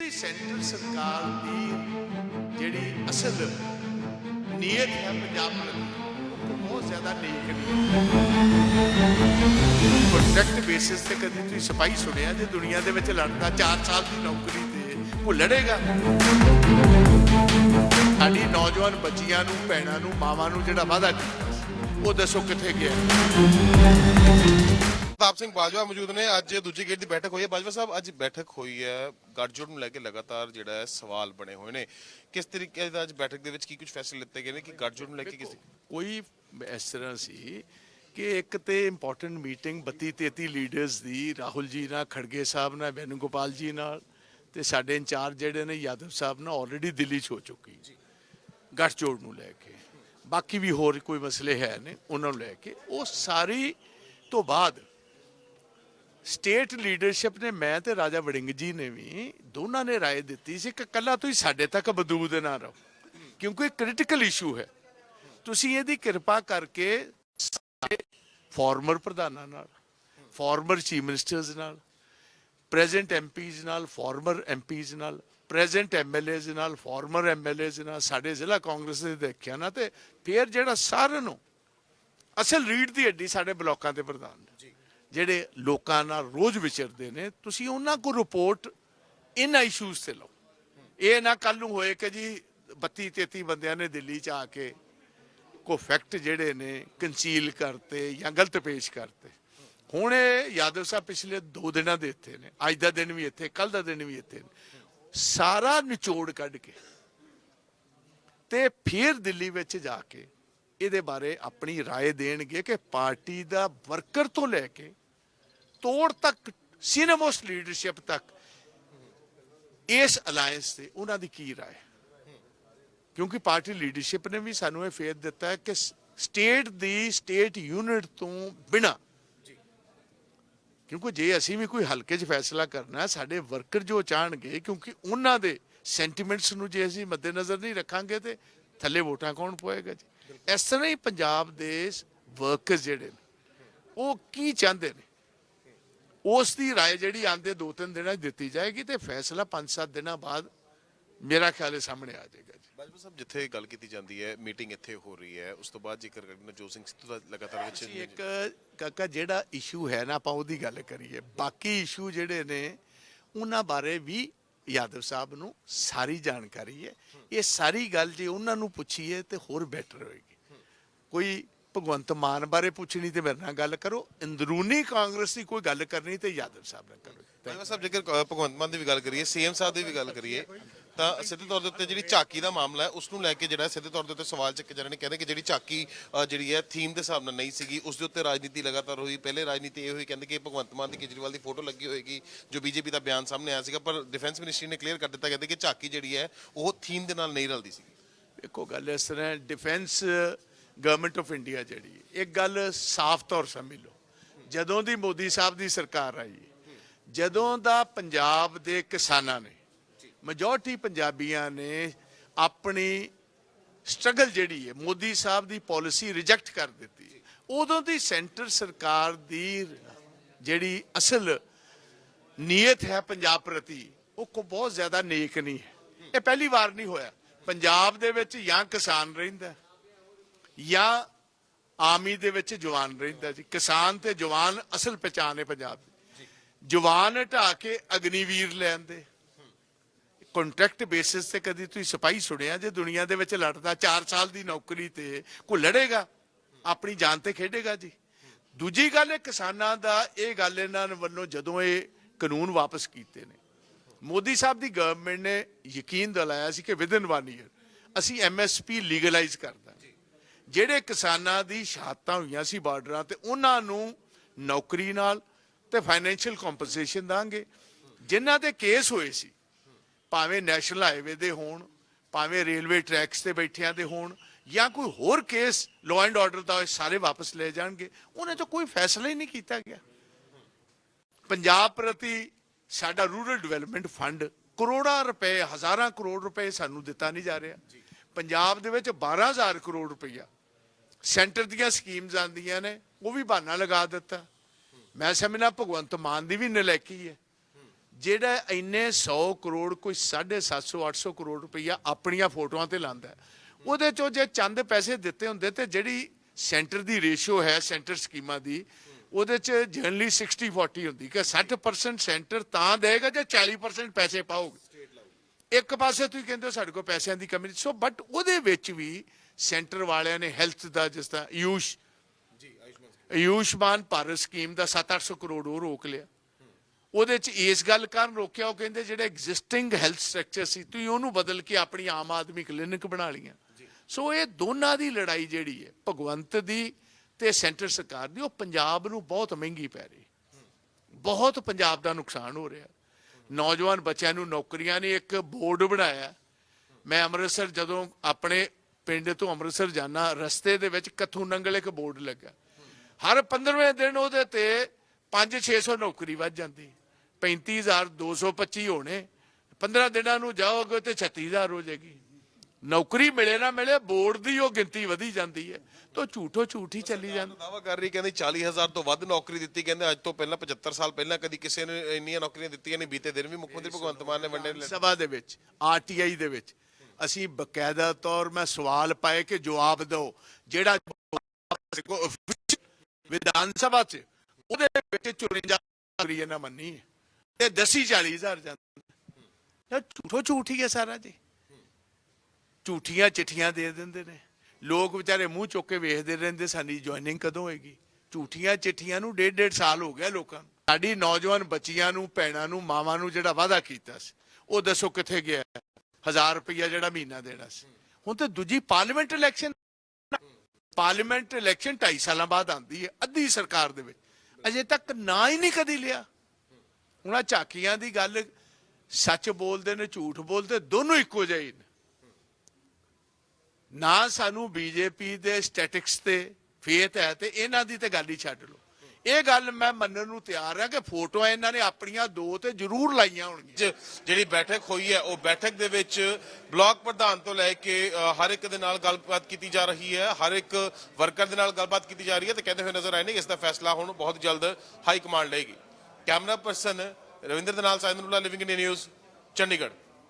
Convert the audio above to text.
ਦੀ centre ਸਰਕਾਰ ਦੀ ਜਿਹੜੀ ਅਸਲ ਨੀਅਤ ਹੈ ਪੰਜਾਬ ਪ੍ਰਤੀ ਬਹੁਤ ਜ਼ਿਆਦਾ ਨੇਕ ਨਹੀਂ ਕੰਟਰੈਕਟ ਬੇਸਿਸ ਤੇ ਕਦੀ ਤੁਸੀਂ ਸਿਪਾਹੀ ਸੁਣਿਆ ਜੇ ਦੁਨੀਆ ਦੇ ਵਿੱਚ ਲੜਦਾ 4 ਸਾਲ ਦੀ ਨੌਕਰੀ ਤੇ ਉਹ ਲੜੇਗਾ? ਸਾਡੀ ਨੌਜਵਾਨ ਬੱਚੀਆਂ ਨੂੰ, ਭੈਣਾਂ ਨੂੰ, ਮਾਵਾਂ ਨੂੰ ਜਿਹੜਾ ਵਾਅਦਾ ਕੀਤਾ ਉਹ ਦੱਸੋ ਕਿੱਥੇ ਗਿਆ? ਪ੍ਰਤਾਪ ਸਿੰਘ ਬਾਜਵਾ ਮੌਜੂਦ ਨੇ। ਅੱਜ ਦੂਜੀ ਗੇਟ ਦੀ ਬੈਠਕ ਹੋਈ ਹੈ। ਬਾਜਵਾ ਸਾਹਿਬ, ਅੱਜ ਬੈਠਕ ਹੋਈ ਹੈ। ਗੱਠਜੋੜ ਨੂੰ ਲੈ ਕੇ ਲਗਾਤਾਰ ਜਿਹੜਾ ਹੈ ਸਵਾਲ ਬਣੇ ਹੋਏ ਨੇ। ਕਿਸ ਤਰੀਕੇ ਦਾ ਅੱਜ ਬੈਠਕ ਦੇ ਵਿੱਚ ਕੀ ਕੁਝ ਫੈਸਲੇ ਲਿੱਤੇ ਗਏ ਨੇ? ਕਿ ਗੱਠਜੋੜ ਨੂੰ ਲੈ ਕੇ ਕਿਸ ਕੋਈ ਇਸ ਤਰ੍ਹਾਂ ਸੀ ਕਿ ਇੱਕ ਤੇ ਇੰਪੋਰਟੈਂਟ ਮੀਟਿੰਗ 32 33 ਲੀਡਰਸ ਦੀ, ਰਾਹੁਲ ਜੀ ਨਾਲ, ਖੜਗੇ ਸਾਹਿਬ ਨਾਲ ਵੈਨੂਗੋਪਾਲ ਜੀ ਨਾਲ ਤੇ ਸਾਡੇ ਇੰਚਾਰਜ ਜਿਹੜੇ ਨੇ, ਯਾਦਵ ਸਾਹਿਬ ਨਾਲ ਆਲਰੇਡੀ ਦਿੱਲੀ 'ਚ ਹੋ ਚੁੱਕੀ ਗੱਠਜੋੜ ਨੂੰ ਲੈ ਕੇ। ਬਾਕੀ ਵੀ ਹੋਰ ਕੋਈ ਮਸਲੇ ਹੈ ਨੇ ਉਹਨਾਂ ਨੂੰ ਲੈ ਕੇ। ਉਹ ਸਾਰੀ ਤੋਂ ਬਾਅਦ ਸਟੇਟ ਲੀਡਰਸ਼ਿਪ ਨੇ ਮੈਂ ਤੇ ਰਾਜਾ ਵੜਿੰਗ ਜੀ ਨੇ ਵੀ ਦੋਨਾਂ ਨੇ رائے ਦਿੱਤੀ ਸੀ ਕਿ ਕੱਲਾ ਤੁਸੀਂ ਸਾਡੇ ਤੱਕ ਮਦੂਦ ਨਾ ਰਹੋ ਕਿਉਂਕਿ ਇਹ ਕ੍ਰਿਟੀਕਲ ਇਸ਼ੂ ਹੈ ਤੁਸੀਂ ਇਹਦੀ ਕਿਰਪਾ ਕਰਕੇ ਫਾਰਮਰ ਪ੍ਰਧਾਨਾਂ ਨਾਲ ਫਾਰਮਰ ਚੀਫ ਮਿਨਿਸਟਰਸ ਨਾਲ ਪ੍ਰੈਜ਼ੈਂਟ ਐਮਪੀਜ਼ ਨਾਲ ਫਾਰਮਰ ਐਮਪੀਜ਼ ਨਾਲ ਪ੍ਰੈਜ਼ੈਂਟ ਐਮਐਲਏਜ਼ ਨਾਲ ਫਾਰਮਰ ਐਮਐਲਏਜ਼ ਨਾਲ ਸਾਡੇ ਜ਼ਿਲ੍ਹਾ ਕਾਂਗਰਸ ਦੇ ਦੇਖਿਆ ਨਾ ਤੇ ਫਿਰ ਜਿਹੜਾ ਸਾਰਿਆਂ ਨੂੰ ਅਸਲ ਰੀਡ ਦੀ ਹੱਡੀ ਸਾਡੇ ਬਲਾਕਾਂ ਦੇ ਪ੍ਰਧਾਨ ਨੇ ਜਿਹੜੇ ਲੋਕਾਂ ਨਾਲ ਰੋਜ਼ ਵਿਚਰਦੇ ਨੇ, ਤੁਸੀਂ ਉਹਨਾਂ ਕੋਲ ਰਿਪੋਰਟ ਇਹਨਾਂ ਇਸ਼ੂਜ਼ ਤੇ ਲਓ। ਇਹ ਨਾ ਕੱਲ ਨੂੰ ਹੋਏ ਕਿ ਜੀ 32 33 ਬੰਦਿਆਂ ਨੇ ਦਿੱਲੀ ਚ ਆ ਕੇ ਕੋ ਫੈਕਟ ਜਿਹੜੇ ਨੇ ਕੰਸੀਲ ਕਰਤੇ ਜਾਂ ਗਲਤ ਪੇਸ਼ ਕਰਤੇ। ਹੁਣ ਇਹ ਯਾਦਵ ਸਾਹਿਬ ਪਿਛਲੇ 2 ਦਿਨਾਂ ਦੇ ਇੱਥੇ ਨੇ, ਅੱਜ ਦਾ ਦਿਨ ਵੀ ਇੱਥੇ ਕੱਲ ਦਾ ਦਿਨ ਵੀ ਇੱਥੇ ਨੇ। ਸਾਰਾ ਨਿਚੋੜ ਕੱਢ ਕੇ ਤੇ ਫਿਰ ਦਿੱਲੀ ਵਿੱਚ ਜਾ ਕੇ ਇਹਦੇ ਬਾਰੇ ਆਪਣੀ رائے ਦੇਣਗੇ ਕਿ ਪਾਰਟੀ ਦਾ ਵਰਕਰ ਤੋਂ ਲੈ ਕੇ ਤੋੜ ਤੱਕ ਸੀਨੀਅਰ ਲੀਡਰਸ਼ਿਪ ਤੱਕ ਇਸ ਅਲਾਈਅੰਸ ਤੇ ਉਹਨਾਂ ਦੀ ਕੀ رائے ਕਿਉਂਕਿ ਪਾਰਟੀ ਲੀਡਰਸ਼ਿਪ ਨੇ ਵੀ ਸਾਨੂੰ ਇਹ ਫੇਰ ਦਿੱਤਾ ਹੈ ਕਿ ਸਟੇਟ ਦੀ ਸਟੇਟ ਯੂਨਿਟ ਤੋਂ ਬਿਨਾ ਕਿਉਂਕਿ ਜੇ ਅਸੀਂ ਵੀ ਕੋਈ ਹਲਕੇ 'ਚ ਫੈਸਲਾ ਕਰਨਾ ਹੈ ਸਾਡੇ ਵਰਕਰ ਜੋ ਚਾਹਣਗੇ ਕਿਉਂਕਿ ਉਹਨਾਂ ਦੇ ਸੈਂਟੀਮੈਂਟਸ ਨੂੰ ਜੇ ਅਸੀਂ ਮੱਦੇਨਜ਼ਰ ਨਹੀਂ ਰੱਖਾਂਗੇ ਤੇ ਥੱਲੇ ਵੋਟਾਂ ਕੌਣ ਪਵਾਏਗਾ ਜੀ ਇਸ ਤਰ੍ਹਾਂ ਹੀ ਪੰਜਾਬ ਦੇ ਵਰਕਰ ਜਿਹੜੇ ਨੇ ਉਹ ਕੀ ਚਾਹੁੰਦੇ ਨੇ ਉਸ ਦੀ رائے ਜਿਹੜੀ ਆਂਦੇ ਦੋ ਤਿੰਨ ਦਿਨਾਂ 'ਚ ਦਿੱਤੀ ਜਾਏਗੀ ਤੇ ਫੈਸਲਾ 5-7 ਦਿਨਾਂ ਬਾਅਦ ਮੇਰਾ ਖਿਆਲ ਹੈ ਸਾਹਮਣੇ ਆ ਜਾਏਗਾ ਜੀ ਬਾਜਵਾ ਸਾਹਿਬ ਜਿੱਥੇ ਗੱਲ ਕੀਤੀ ਜਾਂਦੀ ਹੈ ਮੀਟਿੰਗ ਇੱਥੇ ਹੋ ਰਹੀ ਹੈ ਉਸ ਤੋਂ ਬਾਅਦ ਜੇਕਰ ਨਵਜੋਤ ਸਿੰਘ ਸਿੱਧੂ ਦਾ ਲਗਾਤਾਰ ਅਸੀਂ ਵਿੱਚ ਇੱਕ ਕਾਕਾ ਜਿਹੜਾ ਇਸ਼ੂ ਹੈ ਨਾ ਆਪਾਂ ਉਹਦੀ ਗੱਲ ਕਰੀਏ ਬਾਕੀ ਇਸ਼ੂ ਜਿਹੜੇ ਨੇ ਉਹਨਾਂ ਬਾਰੇ ਵੀ ਯਾਦਵ ਸਾਹਿਬ ਨੂੰ ਸਾਰੀ ਜਾਣਕਾਰੀ ਹੈ। ਇਹ ਸਾਰੀ ਗੱਲ ਜੇ ਉਹਨਾਂ ਨੂੰ ਪੁੱਛੀਏ ਤੇ ਹੋਰ ਬੈਟਰ ਹੋਏਗੀ। ਕੋਈ ਭਗਵੰਤ ਮਾਨ ਬਾਰੇ ਪੁੱਛਣੀ ਤੇ ਮੇਰੇ ਨਾਲ ਗੱਲ ਕਰੋ, ਅੰਦਰੂਨੀ ਕਾਂਗਰਸ ਦੀ ਕੋਈ ਗੱਲ ਕਰਨੀ ਤੇ ਯਾਦਵ ਸਾਹਿਬ ਨਾਲ ਕਰੋ। ਬਾਜਵਾ ਸਾਹਿਬ ਜੇਕਰ ਭਗਵੰਤ ਮਾਨ ਦੀ ਵੀ ਗੱਲ ਕਰੀਏ, ਸੀਐਮ ਸਾਹਿਬ ਦੀ ਵੀ ਗੱਲ ਕਰੀਏ ਤਾਂ ਸਿੱਧੇ ਤੌਰ ਦੇ ਉੱਤੇ ਜਿਹੜੀ ਝਾਕੀ ਦਾ ਮਾਮਲਾ ਹੈ ਉਸ ਨੂੰ ਲੈ ਕੇ ਜਿਹੜਾ ਸਿੱਧੇ ਤੌਰ ਦੇ ਉੱਤੇ ਸਵਾਲ ਚੱਕੇ ਜਾ ਰਹੇ ਨੇ। ਕਹਿੰਦੇ ਕਿ ਜਿਹੜੀ ਝਾਕੀ ਅ, ਜਿਹੜੀ ਹੈ ਥੀਮ ਦੇ ਹਿਸਾਬ ਨਾਲ ਨਹੀਂ ਸੀਗੀ ਉਸ ਦੇ ਉੱਤੇ ਰਾਜਨੀਤੀ ਲਗਾਤਾਰ ਹੋਈ। ਪਹਿਲੇ ਰਾਜਨੀਤੀ ਇਹ ਹੋਈ ਕਹਿੰਦੇ ਕਿ ਭਗਵੰਤ ਮਾਨ ਦੀ ਕੇਜਰੀਵਾਲ ਦੀ ਫੋਟੋ ਲੱਗੀ ਹੋਏਗੀ ਜੋ ਬੀਜੇਪੀ ਦਾ ਬਿਆਨ ਸਾਹਮਣੇ ਆਇਆ ਸੀਗਾ। ਪਰ ਡਿਫੈਂਸ ਮਿਨਿਸਟਰੀ ਨੇ ਕਲੀਅਰ ਕਰ ਦਿੱਤਾ ਕਹਿੰਦੇ ਕਿ ਝਾਕੀ ਜਿਹੜੀ ਹੈ ਉਹ ਥੀਮ ਦੇ ਨਾਲ ਨਹੀਂ ਰਲਦੀ ਸੀ ਦੇਖੋ ਗੱਲ ਇਸ ਤਰ੍ਹਾਂ ਡਿਫੈਂਸ ਗਵਰਨਮੈਂਟ ਆਫ ਇੰਡੀਆ ਜਿਹੜੀ ਹੈ, ਇੱਕ ਗੱਲ ਸਾਫ਼ ਤੌਰ ਸਮਝ ਲਓ। ਜਦੋਂ ਦੀ ਮੋਦੀ ਸਾਹਿਬ ਦੀ ਸਰਕਾਰ ਆਈ ਹੈ, ਜਦੋਂ ਦਾ ਪੰਜਾਬ ਦੇ ਕਿਸਾਨਾਂ ਨੇ ਮੈਜੋਰਟੀ ਪੰਜਾਬੀਆਂ ਨੇ ਆਪਣੀ ਸਟਰਗਲ ਜਿਹੜੀ ਹੈ, ਮੋਦੀ ਸਾਹਿਬ ਦੀ ਪਾਲਿਸੀ ਰਿਜੈਕਟ ਕਰ ਦਿੱਤੀ ਉਦੋਂ ਦੀ ਸੈਂਟਰ ਸਰਕਾਰ ਦੀ ਜਿਹੜੀ ਅਸਲ ਨੀਅਤ ਹੈ ਪੰਜਾਬ ਪ੍ਰਤੀ, ਉਹ ਕੋ ਬਹੁਤ ਜ਼ਿਆਦਾ ਨੇਕ ਨਹੀਂ ਹੈ। ਇਹ ਪਹਿਲੀ ਵਾਰ ਨਹੀਂ ਹੋਇਆ। ਪੰਜਾਬ ਦੇ ਵਿੱਚ ਜਾਂ ਕਿਸਾਨ ਰਹਿੰਦਾ ਜਾਂ ਆਰਮੀ ਦੇ ਵਿੱਚ ਜਵਾਨ ਰਹਿੰਦਾ ਜੀ। ਕਿਸਾਨ ਤੇ ਜਵਾਨ ਅਸਲ ਪਛਾਣ ਹੈ ਪੰਜਾਬ ਦੀ। ਜਵਾਨ ਹਟਾ ਕੇ ਅਗਨੀਵੀਰ ਲੈਂਦੇ। ਕੰਟਰੈਕਟ ਬੇਸਿਸ ਤੇ ਕਦੀ ਤੁਸੀਂ ਸਿਪਾਹੀ ਸੁਣਿਆ ਜੇ ਦੁਨੀਆ ਦੇ ਵਿੱਚ ਲੜਦਾ 4 ਸਾਲ ਦੀ ਨੌਕਰੀ ਤੇ ਕੋਈ ਲੜੇਗਾ? ਆਪਣੀ ਜਾਨ ਤੇ ਖੇਡੇਗਾ ਜੀ। ਦੂਜੀ ਗੱਲ ਇਹ ਕਿਸਾਨਾਂ ਦਾ, ਇਹ ਗੱਲ ਇਹਨਾਂ ਵੱਲੋਂ ਜਦੋਂ ਇਹ ਕਾਨੂੰਨ ਵਾਪਸ ਕੀਤੇ ਨੇ। ਮੋਦੀ ਸਾਹਿਬ ਦੀ ਗਵਰਨਮੈਂਟ ਨੇ ਯਕੀਨ ਦਿਲਾਇਆ ਸੀ ਕਿ ਵਿਦਨ ਵਨ ਈਅਰ ਅਸੀਂ ਐਮਐਸਪੀ ਲੀਗਲਾਈਜ਼ ਕਰਦਾ। ਜਿਹੜੇ ਕਿਸਾਨਾਂ ਦੀ ਸ਼ਹਾਦਤਾਂ ਹੋਈਆਂ ਸੀ ਬਾਰਡਰਾਂ ਤੇ ਉਹਨਾਂ ਨੂੰ ਨੌਕਰੀ ਨਾਲ ਤੇ ਫਾਈਨੈਂਸ਼ੀਅਲ ਕੰਪਨਸੇਸ਼ਨ ਦਾਂਗੇ। ਜਿਨ੍ਹਾਂ ਦੇ ਕੇਸ ਹੋਏ ਸੀ ਭਾਵੇਂ ਨੈਸ਼ਨਲ ਹਾਈਵੇ ਦੇ ਹੋਣ, ਭਾਵੇਂ ਰੇਲਵੇ ਟਰੈਕਸ ਤੇ ਬੈਠਿਆਂ ਦੇ ਹੋਣ, ਜਾਂ ਕੋਈ ਹੋਰ ਕੇਸ ਲਾਅ ਐਂਡ ਆਰਡਰ ਦਾ ਹੋਏ, ਸਾਰੇ ਵਾਪਸ ਲੈ ਜਾਣਗੇ। ਉਹਨਾਂ 'ਚ ਕੋਈ ਫੈਸਲਾ ਹੀ ਨਹੀਂ ਕੀਤਾ ਗਿਆ। ਪੰਜਾਬ ਪ੍ਰਤੀ ਸਾਡਾ ਰੂਰਲ ਡਿਵੈਲਪਮੈਂਟ ਫੰਡ ਕਰੋੜਾਂ ਰੁਪਏ, ਹਜ਼ਾਰਾਂ ਕਰੋੜ ਰੁਪਏ ਸਾਨੂੰ ਦਿੱਤਾ ਨਹੀਂ ਜਾ ਰਿਹਾ। ਪੰਜਾਬ ਦੇ ਵਿੱਚ 12000 ਕਰੋੜ ਰੁਪਈਆ ਸੈਂਟਰ ਦੀਆਂ ਸਕੀਮਸ ਆਂਦੀਆਂ ਨੇ, ਉਹ ਵੀ ਬਹਾਨਾ ਲਗਾ ਦਿੱਤਾ। ਮੈਂ ਸਮਝਣਾ ਭਗਵੰਤ ਮਾਨ ਦੀ ਵੀ ਨਲਾਇਕੀ ਹੈ। ਜਿਹੜਾ ਇੰਨੇ 100 ਕਰੋੜ ਕੋਈ 750 800 ਕਰੋੜ ਰੁਪਈਆ ਆਪਣੀਆਂ ਫੋਟੋਆਂ ਤੇ ਲਾਂਦਾ ਉਹਦੇ ਚੋਂ ਜੇ ਚੰਦ ਪੈਸੇ ਦਿੱਤੇ ਹੁੰਦੇ ਤੇ ਜਿਹੜੀ ਸੈਂਟਰ ਦੀ ਰੇਸ਼ੋ ਹੈ ਸੈਂਟਰ ਸਕੀਮਾਂ ਦੀ ਉਹਦੇ ਚ ਜਨਰਲੀ 60 40 ਹੁੰਦੀ ਕਿ 60% ਸੈਂਟਰ ਤਾਂ ਦੇਗਾ ਜੇ 40% ਪੈਸੇ ਪਾਓਗੇ। ਇੱਕ ਪਾਸੇ ਤੁਸੀਂ ਕਹਿੰਦੇ ਹੋ ਸਾਡੇ ਕੋਲ ਪੈਸਿਆਂ ਦੀ ਕਮੀ। ਸੋ ਬਟ ਉਹਦੇ ਵਿੱਚ ਵੀ ਸੈਂਟਰ ਵਾਲਿਆਂ ਨੇ ਹੈਲਥ ਦਾ ਜਿਸ ਤਰ੍ਹਾਂ ਆਯੂਸ਼ ਜੀ ਆਯੁਸ਼ਮਾਨ ਆਯੁਸ਼ਮਾਨ ਭਾਰਤ ਸਕੀਮ ਦਾ 7-800 ਕਰੋੜ ਉਹ ਰੋਕ ਲਿਆ। ਉਹਦੇ ਚ ਇਸ ਗੱਲ ਕਾਰਨ ਰੋਕਿਆ ਉਹ ਕਹਿੰਦੇ ਜਿਹੜੇ ਐਗਜ਼ਿਸਟਿੰਗ ਹੈਲਥ ਸਟਰਕਚਰ ਸੀ ਤੁਸੀਂ ਉਹਨੂੰ ਬਦਲ ਕੇ ਆਪਣੀ ਆਮ ਆਦਮੀ ਕਲੀਨਿਕ ਬਣਾ ਲਈਆਂ। ਸੋ ਇਹ ਦੋਨਾਂ ਦੀ ਲੜਾਈ ਜਿਹੜੀ ਹੈ ਭਗਵੰਤ ਦੀ ਤੇ ਸੈਂਟਰ ਸਰਕਾਰ ਦੀ ਉਹ ਪੰਜਾਬ ਨੂੰ ਬਹੁਤ ਮਹਿੰਗੀ ਪੈ ਰਹੀ। ਬਹੁਤ ਪੰਜਾਬ ਦਾ ਨੁਕਸਾਨ ਹੋ ਰਿਹਾ। ਨੌਜਵਾਨ ਬੱਚਿਆਂ ਨੂੰ ਨੌਕਰੀਆਂ ਨੇ ਇੱਕ ਬੋਰਡ ਬਣਾਇਆ। ਮੈਂ ਅੰਮ੍ਰਿਤਸਰ ਜਦੋਂ ਆਪਣੇ ਪਿੰਡ ਤੋਂ ਅੰਮ੍ਰਿਤਸਰ ਜਾਣਾ ਰਸਤੇ ਦੇ ਵਿੱਚ ਕੱਥੂ ਨੰਗਲ ਇੱਕ ਬੋਰਡ ਲੱਗਾ। ਹਰ 15ਵੇਂ ਦਿਨ ਉਹਦੇ ਤੇ 5-600 ਨੌਕਰੀ ਵੱਧ ਜਾਂਦੀ। 35225 ਹੋਣੇ। 15 ਦਿਨਾਂ ਨੂੰ ਜਾਓਗੇ ਤੇ 36000 ਹੋ ਜਾਏਗੀ। ਨੌਕਰੀ ਮਿਲੇ ਨਾ ਮਿਲੇ ਬੋਰਡ ਦੀ ਉਹ ਗਿਣਤੀ ਵਧੀ ਜਾਂਦੀ ਹੈ। ਤਾਂ ਝੂਠੋ ਝੂਠੀ ਚੱਲੀ ਜਾਂਦੀ। ਦਾਵਾ ਕਰ ਰਹੀ ਕਹਿੰਦੀ 40000 ਤੋਂ ਵੱਧ ਨੌਕਰੀ ਦਿੱਤੀ ਕਹਿੰਦੇ ਅੱਜ ਤੋਂ ਪਹਿਲਾਂ 75 ਸਾਲ ਪਹਿਲਾਂ ਕਦੀ ਕਿਸੇ ਨੇ ਇੰਨੀਆਂ ਨੌਕਰੀਆਂ ਦਿੱਤੀਆਂ ਨਹੀਂ ਬੀਤੇ ਦਿਨ ਵੀ ਮੁੱਖ ਮੰਤਰੀ ਭਗਵੰਤ ਮਾਨ ਨੇ ਵੰਡੇ ਸਭਾ ਦੇ ਵਿੱਚ ਆਰਟੀਆਈ ਦੇ ਵਿੱਚ ਅਸੀਂ ਬਕਾਇਦਾ ਤੌਰ ਮੈਂ ਸਵਾਲ ਪਾਏ ਕਿ ਜਵਾਬ ਦਿਓ। ਜਿਹੜਾ ਵਿਧਾਨ ਸਭਾ ਚ ਉਹਦੇ ਵਿੱਚ 54 ਨੌਕਰੀ ਇਹਨਾਂ ਮੰਨੀ। ਹੈ ਤੇ ਦਸੀ 40000 ਜਾਂਦੇ। ਯਾਰ ਝੂਠੋ ਝੂਠੀ ਹੈ ਸਾਰਾ ਜੀ। ਝੂਠੀਆਂ ਚਿੱਠੀਆਂ ਦੇ ਦਿੰਦੇ ਨੇ। ਲੋਕ ਵਿਚਾਰੇ ਮੂੰਹ ਚੁੱਕ ਕੇ ਵੇਖਦੇ ਰਹਿੰਦੇ ਸਾਡੀ ਜੁਆਇਨਿੰਗ ਕਦੋਂ ਹੋਏਗੀ? ਝੂਠੀਆਂ ਚਿੱਠੀਆਂ ਨੂੰ ਡੇਢ ਡੇਢ ਸਾਲ ਹੋ ਗਿਆ ਲੋਕਾਂ ਨੂੰ। ਸਾਡੀ ਨੌਜਵਾਨ ਬੱਚੀਆਂ ਨੂੰ ਭੈਣਾਂ ਨੂੰ ਮਾਵਾਂ ਨੂੰ ਜਿਹੜਾ ਵਾਅਦਾ ਕੀਤਾ ਸੀ ਉਹ ਦੱਸੋ ਕਿੱਥੇ ਗਿਆ? ਹਜ਼ਾਰ ਰੁਪਈਆ ਜਿਹੜਾ ਮਹੀਨਾ ਦੇਣਾ ਸੀ। ਹੁਣ ਤੇ ਦੂਜੀ ਪਾਰਲੀਮੈਂਟ ਇਲੈਕਸ਼ਨ ਪਾਰਲੀਮੈਂਟ ਇਲੈਕਸ਼ਨ 2.5 ਸਾਲਾਂ ਬਾਅਦ ਆਉਂਦੀ ਹੈ ਅੱਧੀ ਸਰਕਾਰ ਦੇ ਵਿੱਚ। ਅਜੇ ਤੱਕ ਨਾ ਹੀ ਨਹੀਂ ਕਦੀ ਲਿਆ। ਉਹਨਾਂ ਝਾਕੀਆਂ ਦੀ ਗੱਲ ਸੱਚ ਬੋਲਦੇ ਨੇ, ਝੂਠ ਬੋਲਦੇ, ਦੋਨੋਂ ਇੱਕੋ ਜਿਹੇ ਨੇ। ਨਾ ਸਾਨੂੰ ਬੀਜੇਪੀ ਦੇ ਸਟੈਟਿਕਸ ਤੇ ਫੇਥ ਹੈ ਤੇ ਇਹਨਾਂ ਦੀ ਤੇ ਗੱਲ ਹੀ ਛੱਡ ਲਓ। ਇਹ ਗੱਲ ਮੈਂ ਮੰਨਣ ਨੂੰ ਤਿਆਰ ਹਾਂ ਕਿ ਫੋਟੋਆਂ ਇਹਨਾਂ ਨੇ ਆਪਣੀਆਂ ਦੋ ਤੇ ਜ਼ਰੂਰ ਲਾਈਆਂ ਹੋਣਗੀਆਂ। ਜਿਹੜੀ ਬੈਠਕ ਹੋਈ ਹੈ, ਉਹ ਬੈਠਕ ਦੇ ਵਿੱਚ ਬਲਾਕ ਪ੍ਰਧਾਨ ਤੋਂ ਲੈ ਕੇ ਹਰ ਇੱਕ ਦੇ ਨਾਲ ਗੱਲਬਾਤ ਕੀਤੀ ਜਾ ਰਹੀ ਹੈ, ਹਰ ਇੱਕ ਵਰਕਰ ਦੇ ਨਾਲ ਗੱਲਬਾਤ ਕੀਤੀ ਜਾ ਰਹੀ ਹੈ ਤੇ ਕਹਿੰਦੇ ਹੋਏ ਨਜ਼ਰ ਆਏ ਨੇ ਕਿ ਇਸ ਦਾ ਫੈਸਲਾ ਹੁਣ ਬਹੁਤ ਜਲਦ ਹਾਈ ਕਮਾਂਡ ਲਏਗੀ। ਕੈਮਰਾ ਪਰਸਨ ਰਵਿੰਦਰ ਦੇ ਨਾਲ ਸਾਇੰਦਰੁੱਲਾ ਲਿਵਿੰਗ ਇੰਡੀਆ ਨਿਊਜ਼ ਚੰਡੀਗੜ੍ਹ